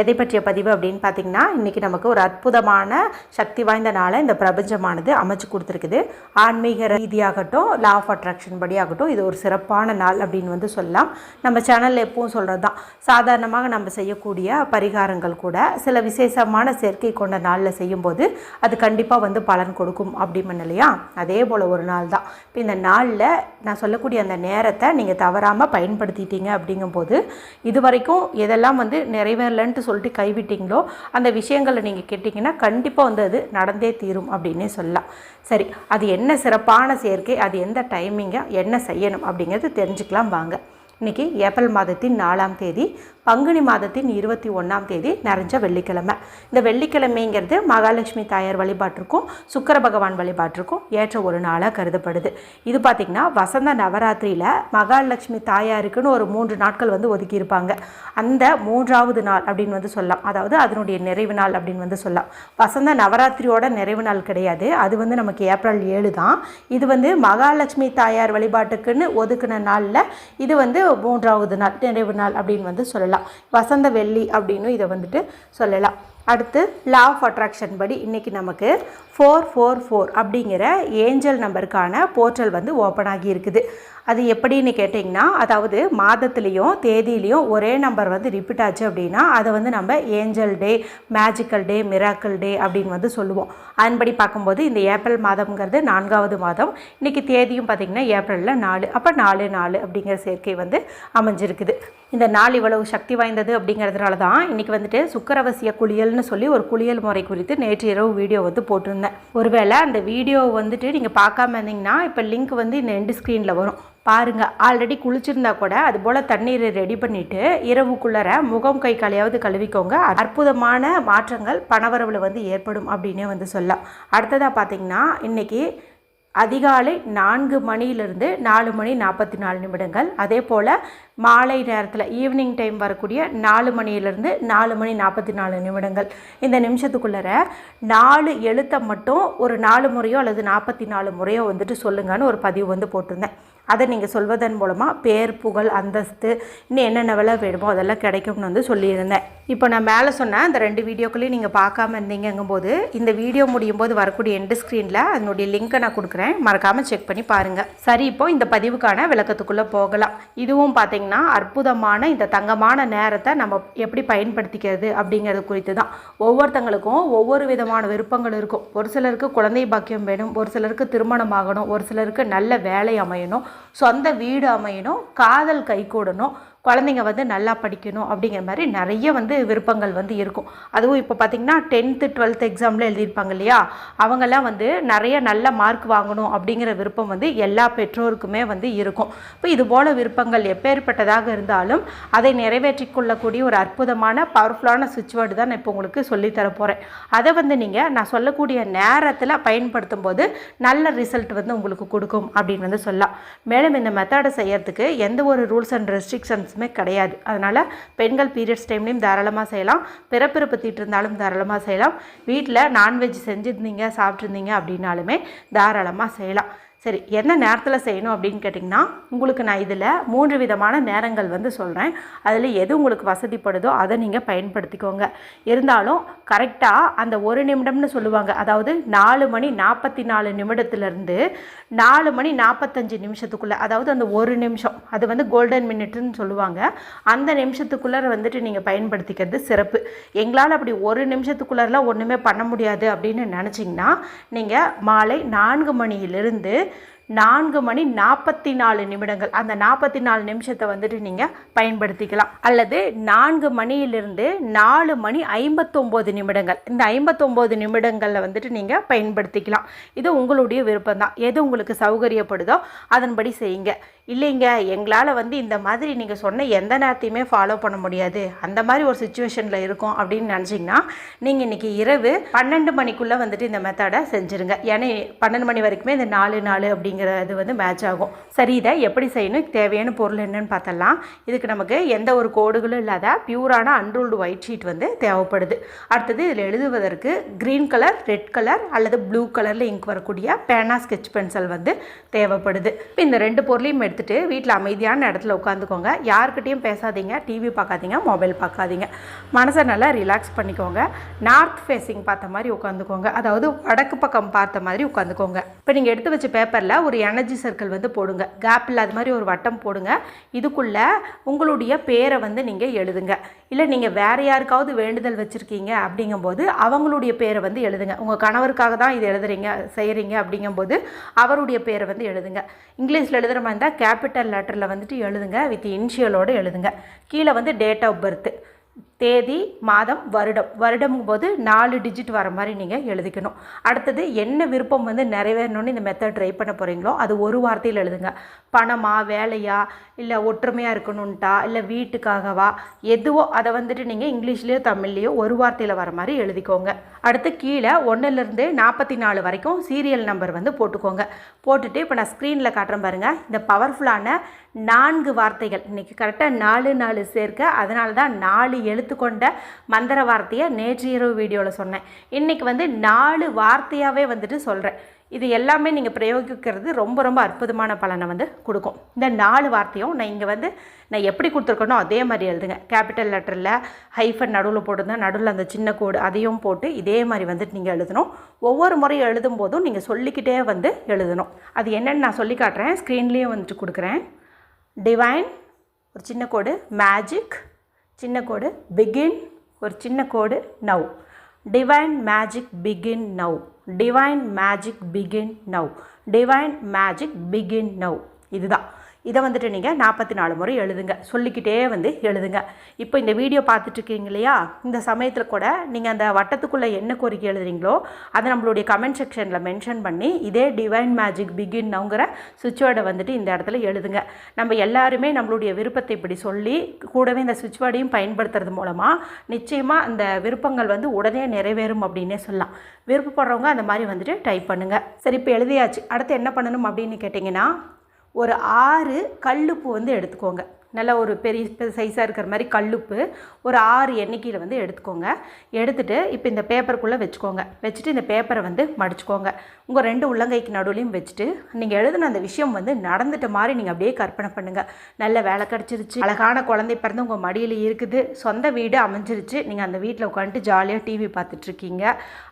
எதை பற்றிய பதிவு அப்படின்னு பார்த்தீங்கன்னா இன்றைக்கி நமக்கு ஒரு அற்புதமான சக்தி வாய்ந்த நாளை இந்த பிரபஞ்சமானது அமைச்சு கொடுத்துருக்குது. ஆன்மீக ரீதியாகட்டும் லா ஆஃப் அட்ராக்ஷன் படியாகட்டும் இது ஒரு சிறப்பான நாள் அப்படின்னு வந்து சொல்லலாம். நம்ம சேனலில் எப்பவும் சொல்கிறது தான் சாதாரணமாக நம்ம செய்யக்கூடிய பரிகாரங்கள் கூட சில விசேஷமான சேர்க்கை கொண்ட நாளில் செய்யும்போது அது கண்டிப்பாக வந்து பலன் கொடுக்கும் அப்படின்னு இல்லையா? அதே போல் ஒரு நாள் தான். இப்போ இந்த நாளில் நான் சொல்லக்கூடிய அந்த நேரத்தை நீங்கள் தவறாமல் பயன்படுத்திட்டீங்க அப்படிங்கும்போது இது வரைக்கும் எதெல்லாம் வந்து நிறைவேறலன்ட்டு சொல்லிட்டு கைவிட்டீங்களோ அந்த விஷயங்களை நீங்கள் கேட்டிங்கன்னா கண்டிப்பாக வந்து அது நடந்தே தீரும் அப்படின்னே சொல்லலாம். சரி அது என்ன சிறப்பான சேர்க்கை அது எந்த டைமிங்காக என்ன செய்யணும் அப்படிங்கிறது தெரிஞ்சுக்கலாம் வாங்க. இன்றைக்கி ஏப்ரல் மாதத்தின் நாலாம் தேதி பங்குனி மாதத்தின் இருபத்தி ஒன்றாம் தேதி நிறைஞ்ச வெள்ளிக்கிழமை. இந்த வெள்ளிக்கிழமைங்கிறது மகாலட்சுமி தாயார் வழிபாட்டிற்கும் சுக்கர பகவான் வழிபாட்டிற்கும் ஏற்ற ஒரு நாளாக கருதப்படுது. இது பார்த்திங்கன்னா வசந்த நவராத்திரியில் மகாலட்சுமி தாயாருக்குன்னு ஒரு மூன்று நாட்கள் வந்து ஒதுக்கியிருப்பாங்க. அந்த மூன்றாவது நாள் அப்படின்னு வந்து சொல்லலாம். அதாவது அதனுடைய நிறைவு நாள் அப்படின்னு வந்து சொல்லலாம். வசந்த நவராத்திரியோட நிறைவு நாள் கிடையாது. அது வந்து நமக்கு ஏப்ரல் ஏழு தான். இது வந்து மகாலட்சுமி தாயார் வழிபாட்டுக்குன்னு ஒதுக்கின நாளில் இது வந்து மூன்றாவது நாள் நிறைவு நாள் அப்படின்னு வந்து சொல்லலாம். வசந்த வெள்ளி அப்படின்னு இதை வந்துட்டு சொல்லலாம். அடுத்து லா ஆஃப் அட்ராக்ஷன் படி இன்றைக்கி நமக்கு ஃபோர் ஃபோர் ஃபோர் அப்படிங்கிற ஏஞ்சல் நம்பருக்கான போர்ட்டல் வந்து ஓப்பன் ஆகி இருக்குது அது எப்படின்னு கேட்டிங்கன்னா அதாவது மாதத்துலேயும் தேதியிலையும் ஒரே நம்பர் வந்து ரிப்பீட் ஆச்சு அப்படின்னா அதை வந்து நம்ம angel day magical day miracle day அப்படின்னு வந்து சொல்லுவோம். அதன்படி பார்க்கும்போது இந்த ஏப்ரல் மாதம்ங்கிறது நான்காவது மாதம். இன்றைக்கி தேதியும் பார்த்திங்கன்னா ஏப்ரலில் நாலு அப்போ நாலு நாலு அப்படிங்கிற சேர்க்கை வந்து அமைஞ்சிருக்குது. இந்த நாள் இவ்வளவு சக்தி வாய்ந்தது அப்படிங்கிறதுனால தான் இன்றைக்கி வந்துட்டு சுக்கரவசிய குளியல்னு சொல்லி ஒரு குளியல் முறை குறித்து நேற்று இரவு வீடியோ வந்து போட்டிருந்தேன் ஒருவேளை அந்த வீடியோ வந்துட்டு நீங்கள் பார்க்காம இருந்தீங்கன்னா இப்போ லிங்க் வந்து இந்த எண்டு ஸ்க்ரீனில் வரும். பாருங்கள் ஆல்ரெடி குளிச்சிருந்தா கூட அது போல் தண்ணீரை ரெடி பண்ணிவிட்டு இரவுக்குள்ளர முகம் கை காலையாவது கழுவிக்கோங்க. அற்புதமான மாற்றங்கள் பணவரவில் வந்து ஏற்படும் அப்படின்னே வந்து சொல்லலாம். அடுத்ததாக பார்த்தீங்கன்னா இன்றைக்கி அதிகாலை நான்கு மணியிலிருந்து நாலு மணி நாற்பத்தி நாலு நிமிடங்கள். அதே போல் மாலை நேரத்தில் ஈவினிங் டைம் வரக்கூடிய நாலு மணியிலிருந்து நாலு மணி நாற்பத்தி நாலு நிமிடங்கள். இந்த நிமிஷத்துக்குள்ளே நாலு எழுத்தை மட்டும் ஒரு நாலு முறையோ அல்லது நாற்பத்தி நாலு முறையோ வந்துட்டு சொல்லுங்கன்னு ஒரு பதிவு வந்து போட்டிருந்தேன். அதை நீங்கள் சொல்வதன் மூலமாக பேர் புகழ் அந்தஸ்து இன்னும் என்னென்ன விலை வேணுமோ அதெல்லாம் கிடைக்கும்னு வந்து சொல்லியிருந்தேன். இப்போ நான் மேலே சொன்ன அந்த ரெண்டு வீடியோக்களையும் நீங்கள் பார்க்காம இருந்தீங்கங்கும்போது இந்த வீடியோ முடியும் போது வரக்கூடிய எண்டு ஸ்க்ரீனில் அதனுடைய லிங்க்கை நான் கொடுக்குறேன். மறக்காமல் செக் பண்ணி பாருங்கள் சரி இப்போ இந்த பதிவுக்கான விளக்கத்துக்குள்ளே போகலாம். இதுவும் பார்த்தீங்கன்னா அற்புதமான இந்த தங்கமான நேரத்தை நம்ம எப்படி பயன்படுத்திக்கிறது அப்படிங்கிறது குறித்து தான். ஒவ்வொருத்தங்களுக்கும் ஒவ்வொரு விதமான விருப்பங்கள் இருக்கும். ஒரு சிலருக்கு குழந்தை பாக்கியம் வேணும் ஒரு சிலருக்கு திருமணம் ஆகணும் ஒரு சிலருக்கு நல்ல வேலை அமையணும் சொந்த வீடு அமையணும் காதல் கைகூடணும் குழந்தைங்க வந்து நல்லா படிக்கணும் அப்படிங்கிற மாதிரி நிறைய வந்து விருப்பங்கள் வந்து இருக்கும். அதுவும் இப்போ பார்த்திங்கன்னா டென்த்து டுவெல்த் எக்ஸாமில் எழுதியிருப்பாங்க இல்லையா? அவங்கெல்லாம் வந்து நிறைய நல்ல மார்க் வாங்கணும் அப்படிங்கிற விருப்பம் வந்து எல்லா பெற்றோருக்குமே வந்து இருக்கும். இப்போ இது போல் விருப்பங்கள் எப்பேற்பட்டதாக இருந்தாலும் அதை நிறைவேற்றி கொள்ளக்கூடிய ஒரு அற்புதமான பவர்ஃபுல்லான சுவிட்ச் வேர்டு தான் நான் இப்போ உங்களுக்கு சொல்லித்தர போகிறேன் அதை வந்து நீங்கள் நான் சொல்லக்கூடிய நேரத்தில் பயன்படுத்தும் போது நல்ல ரிசல்ட் வந்து உங்களுக்கு கொடுக்கும் அப்படின்னு வந்து சொல்லலாம். மேலும் இந்த மெத்தடை செய்யறதுக்கு எந்த ஒரு ரூல்ஸ் அண்ட் ரெஸ்ட்ரிக்ஷன்ஸ் ப்ராப்ளம்ஸுமே கிடையாது. அதனால் பெண்கள் பீரியட்ஸ் டைம்லேயும் தாராளமாக செய்யலாம். பிறப்பிறப்பு தீட்டு இருந்தாலும் தாராளமாக செய்யலாம். வீட்டில் நான்வெஜ் செஞ்சுருந்தீங்க சாப்பிட்ருந்தீங்க அப்படின்னாலுமே தாராளமாக செய்யலாம். சரி என்ன நேரத்தில் செய்யணும் அப்படின்னு கேட்டிங்கன்னா உங்களுக்கு நான் இதில் மூன்று விதமான நேரங்கள் வந்து சொல்கிறேன் அதில் எது உங்களுக்கு வசதிப்படுதோ அதை நீங்கள் பயன்படுத்திக்கோங்க. இருந்தாலும் கரெக்டாக அந்த ஒரு நிமிடம்னு சொல்லுவாங்க. அதாவது நாலு மணி நாற்பத்தி நாலு நிமிடத்துலேருந்து நாலு மணி நாற்பத்தஞ்சு நிமிஷத்துக்குள்ளே அதாவது அந்த ஒரு நிமிஷம் அது வந்து கோல்டன் மினிட்னு சொல்லுவாங்க. அந்த நிமிஷத்துக்குள்ளே வந்துட்டு நீங்கள் பயன்படுத்திக்கிறது சிறப்பு. எங்களால் அப்படி ஒரு நிமிஷத்துக்குள்ளரெலாம் ஒன்றுமே பண்ண முடியாது அப்படின்னு நினச்சிங்கன்னா நீங்கள் மாலை நான்கு மணியிலிருந்து நான்கு மணி நாற்பத்தி நாலு நிமிடங்கள். அந்த நாற்பத்தி நாலு நிமிஷத்தை வந்துட்டு நீங்கள் பயன்படுத்திக்கலாம். அல்லது நான்கு மணியிலிருந்து நாலு மணி ஐம்பத்தொம்போது நிமிடங்கள். இந்த ஐம்பத்தொம்போது நிமிடங்களில் வந்துட்டு நீங்கள் பயன்படுத்திக்கலாம். இது உங்களுடைய விருப்பம் தான் எது உங்களுக்கு சௌகரியப்படுதோ அதன்படி செய்யுங்க. இல்லைங்க எங்களால் வந்து இந்த மாதிரி நீங்கள் சொன்ன எந்த நேரத்தையுமே ஃபாலோ பண்ண முடியாது. அந்த மாதிரி ஒரு சுச்சுவேஷனில் இருக்கும் அப்படின்னு நினச்சிங்கன்னா நீங்கள் இன்றைக்கி இரவு பன்னெண்டு மணிக்குள்ளே வந்துட்டு இந்த மெத்தடை செஞ்சுருங்க. ஏன்னா பன்னெண்டு மணி வரைக்குமே இந்த நாலு நாலு அப்படிங்கிறது வந்து மேட்ச் ஆகும். சரி இதை எப்படி செய்யணும்? தேவையான பொருள் என்னன்னு பார்த்தலாம் இதுக்கு நமக்கு எந்த ஒரு கோடுகளும் இல்லாத பியூரான அன்ரூல்டு ஒயிட் ஷீட் வந்து தேவைப்படுது. அடுத்தது இதில் எழுதுவதற்கு க்ரீன் கலர் ரெட் கலர் அல்லது ப்ளூ கலரில் இங்க் வரக்கூடிய பேனா ஸ்கெட்ச் பென்சில் வந்து தேவைப்படுது. இப்போ இந்த ரெண்டு பொருளையும் எடுத்துகிட்டு வீட்டில் அமைதியான இடத்துல உட்காந்துக்கோங்க. யாருக்கிட்டையும் பேசாதீங்க. டிவி பார்க்காதீங்க. மொபைல் பார்க்காதீங்க. மனசை நல்லா ரிலாக்ஸ் பண்ணிக்கோங்க. நார்த் ஃபேஸிங் பார்த்த மாதிரி உட்காந்துக்கோங்க. அதாவது வடக்கு பக்கம் பார்த்த மாதிரி உட்காந்துக்கோங்க. இப்போ நீங்கள் எடுத்து வச்ச பேப்பரில் ஒரு எனர்ஜி சர்க்கிள் வந்து போடுங்க. கேப் இல்லாத மாதிரி ஒரு வட்டம் போடுங்க. இதுக்குள்ளே உங்களுடைய பேரை வந்து நீங்கள் எழுதுங்க. இல்லை நீங்கள் வேறு யாருக்காவது வேண்டுதல் வச்சுருக்கீங்க அப்படிங்கும்போது அவங்களுடைய பேரை வந்து எழுதுங்க. உங்கள் கணவருக்காக தான் இது எழுதுறீங்க செய்கிறீங்க அப்படிங்கும்போது அவருடைய பேரை வந்து எழுதுங்க. இங்கிலீஷில் எழுதுகிற மாதிரி இருந்தால் கேபிட்டல் லெட்டரில் வந்துட்டு எழுதுங்க வித் இனிஷியலோடு எழுதுங்க. கீழே வந்து டேட் ஆஃப் பர்த் தேதி மாதம் வருடம். வருடம் போது நாலு டிஜிட் வர மாதிரி நீங்கள் எழுதிக்கணும். அடுத்தது என்ன விருப்பம் வந்து நிறைவேறணும்னு இந்த மெத்தட் ட்ரை பண்ண போகிறீங்களோ அது ஒரு வார்த்தையில் எழுதுங்க. பணமா வேலையா இல்லை ஒற்றுமையாக இருக்கணுன்ட்டா இல்லை வீட்டுக்காகவா எதுவோ அதை வந்துட்டு நீங்கள் இங்கிலீஷ்லேயோ தமிழ்லேயோ ஒரு வார்த்தையில் வர மாதிரி எழுதிக்கோங்க. அடுத்து கீழே ஒன்றுலேருந்து நாற்பத்தி நாலு வரைக்கும் சீரியல் நம்பர் வந்து போட்டுக்கோங்க. போட்டுட்டு இப்போ நான் ஸ்க்ரீனில் காட்டுறேன் பாருங்கள் இந்த பவர்ஃபுல்லான நான்கு வார்த்தைகள் இன்றைக்கி கரெக்டாக நாலு நாலு சேர்க்க அதனால தான் நாலு எழுத்து கொண்ட மந்திர வார்த்தையை நேற்று இரவு வீடியோவில் சொன்னேன். இன்றைக்கி வந்து நாலு வார்த்தையாகவே வந்துட்டு சொல்கிறேன் இது எல்லாமே நீங்கள் பிரயோகிக்கிறது ரொம்ப ரொம்ப அற்புதமான பலனை வந்து கொடுக்கும். இந்த நாலு வார்த்தையும் நான் இங்கே வந்து நான் எப்படி கொடுத்துருக்கேனோ அதே மாதிரி எழுதுங்க. கேபிட்டல் லெட்டரில் ஹைஃபன் நடுவில் போட்டுருந்தா நடுவில் அந்த சின்ன கோடு அதையும் போட்டு இதே மாதிரி வந்துட்டு நீங்கள் எழுதணும். ஒவ்வொரு முறையும் எழுதும் போதும் நீங்கள் சொல்லிக்கிட்டே வந்து எழுதணும். அது என்னென்னு நான் சொல்லி காட்டுறேன். ஸ்க்ரீன்லேயும் வந்துட்டு கொடுக்குறேன். டிவைன் ஒரு சின்ன கோடு. மேஜிக் சின்ன கோடு பிகின் ஒரு சின்ன கோடு now divine magic begin now divine magic begin now divine magic begin now இதுதான். இதை வந்துட்டு நீங்கள் நாற்பத்தி நாலு முறை எழுதுங்க. சொல்லிக்கிட்டே வந்து எழுதுங்க. இப்போ இந்த வீடியோ பார்த்துட்ருக்கீங்க இல்லையா? இந்த சமயத்தில் கூட நீங்கள் அந்த வட்டத்துக்குள்ளே என்ன கோரிக்கை எழுதுறீங்களோ அதை நம்மளுடைய கமெண்ட் செக்ஷனில் மென்ஷன் பண்ணி இதே டிவைன் மேஜிக் பிகின்னுங்கிற சுவிட்ச் வேர்டை வந்துட்டு இந்த இடத்துல எழுதுங்க. நம்ம எல்லாருமே நம்மளுடைய விருப்பத்தை இப்படி சொல்லி கூடவே இந்த சுவிட்ச் வேர்டையும் பயன்படுத்துறது மூலமாக நிச்சயமாக அந்த விருப்பங்கள் வந்து உடனே நிறைவேறும் அப்படின்னே சொல்லலாம். விருப்பப்படுறவங்க அந்த மாதிரி வந்துட்டு டைப் பண்ணுங்கள் சரி இப்போ எழுதியாச்சு. அடுத்து என்ன பண்ணணும் அப்படின்னு கேட்டிங்கன்னா ஒரு ஆறு கல்லுப்பு வந்து எடுத்துக்கோங்க. நல்ல ஒரு பெரிய சைஸாக இருக்கிற மாதிரி கல்லுப்பு ஒரு ஆறு எண்ணிக்கையில் வந்து எடுத்துக்கோங்க. எடுத்துகிட்டு இப்போ இந்த பேப்பருக்குள்ளே வச்சுக்கோங்க. வச்சுட்டு இந்த பேப்பரை வந்து மடிச்சுக்கோங்க. உங்கள் ரெண்டு உள்ளங்கைக்கு நடுவுலையும் வச்சுட்டு நீங்கள் எழுதின அந்த விஷயம் வந்து நடந்துட்ட மாதிரி நீங்கள் அப்படியே கற்பனை பண்ணுங்கள் நல்ல வேலை கிடச்சிருச்சு. அழகான குழந்தை பிறந்து உங்கள் மடியில் இருக்குது. சொந்த வீடு அமைஞ்சிருச்சு. நீங்கள் அந்த வீட்டில் உட்காந்துட்டு ஜாலியாக டிவி பார்த்துட்ருக்கீங்க.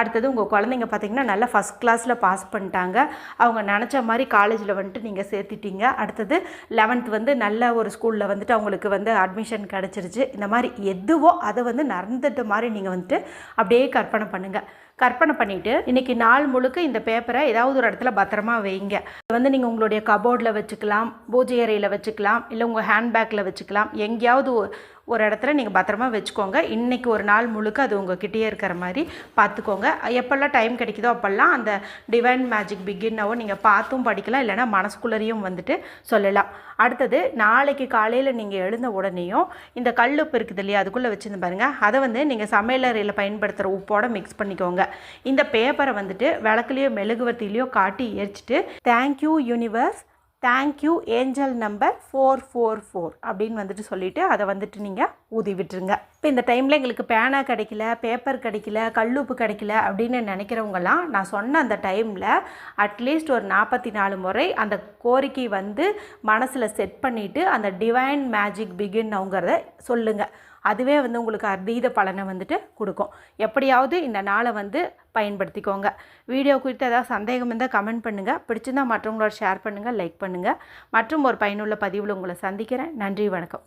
அடுத்தது உங்கள் குழந்தைங்க பார்த்தீங்கன்னா நல்லா ஃபஸ்ட் கிளாஸில் பாஸ் பண்ணிட்டாங்க. அவங்க நினச்ச மாதிரி காலேஜில் வந்துட்டு நீங்கள் சேர்த்துட்டீங்க. அடுத்தது லெவன்த் வந்து நல்ல ஒரு ஸ்கூலில் ஸ்கூலில் வந்துட்டு அவங்களுக்கு வந்து அட்மிஷன் கிடச்சிருச்சு. இந்த மாதிரி எதுவோ அதை வந்து நடந்துட்ட மாதிரி நீங்கள் வந்துட்டு அப்படியே கற்பனை பண்ணுங்கள் கற்பனை பண்ணிவிட்டு இன்றைக்கி நாள் முழுக்க இந்த பேப்பரை ஏதாவது ஒரு இடத்துல பத்திரமா வைங்க. வந்து நீங்கள் உங்களுடைய கபோர்டில் வச்சுக்கலாம் பூஜை அறையில் வச்சுக்கலாம் இல்லை உங்கள் ஹேண்ட்பேக்கில் வச்சுக்கலாம். எங்கேயாவது ஒரு இடத்துல நீங்கள் பத்திரமா வச்சுக்கோங்க. இன்றைக்கி ஒரு நாள் முழுக்க அது உங்கள் கிட்டேயே இருக்கிற மாதிரி பார்த்துக்கோங்க. எப்போல்லாம் டைம் கிடைக்குதோ அப்போல்லாம் அந்த டிவைன் மேஜிக் பிகின்னாவோ நீங்கள் பார்த்தும் படிக்கலாம் இல்லைனா மனசுக்குள்ளரையும் வந்துட்டு சொல்லலாம். அடுத்தது நாளைக்கு காலையில் நீங்கள் எழுந்த உடனேயும் இந்த கல்லுப்பு இருக்குது இல்லையா அதுக்குள்ளே வச்சுருந்து பாருங்கள் அதை வந்து நீங்கள் சமையலறையில் பயன்படுத்துகிற உப்போட மிக்ஸ் பண்ணிக்கோங்க. இந்த பேப்பரை வந்துட்டு விளக்குலையோ மெழுகுவர்த்திலையோ காட்டி எரிச்சிட்டு thank you universe thank you angel number four four four அப்படின்னு வந்துட்டு சொல்லிவிட்டு அதை வந்துட்டு நீங்கள் ஊதி விட்டுருங்க. இப்போ இந்த டைமில் எங்களுக்கு பேனா கிடைக்கல பேப்பர் கிடைக்கல கல்லுப்பு கிடைக்கல அப்படின்னு நினைக்கிறவங்கலாம் நான் சொன்ன அந்த டைமில் அட்லீஸ்ட் ஒரு நாற்பத்தி நாலு முறை அந்த கோரிக்கை வந்து மனசில் செட் பண்ணிவிட்டு அந்த டிவைன் மேஜிக் பிகின் அவங்கிறத சொல்லுங்கள் அதுவே வந்து உங்களுக்கு அதீத பலனை வந்துட்டு கொடுக்கும். எப்படியாவது இந்த நாளை வந்து பயன்படுத்திக்கோங்க. வீடியோ குறித்து ஏதாவது சந்தேகம் இருந்தால் கமெண்ட் பண்ணுங்கள் பிடிச்சிருந்தால் மற்றவங்களோட ஷேர் பண்ணுங்கள் லைக் பண்ணுங்கள் மற்றும் ஒரு பயனுள்ள பதிவில் உங்களை சந்திக்கிறேன். நன்றி வணக்கம்.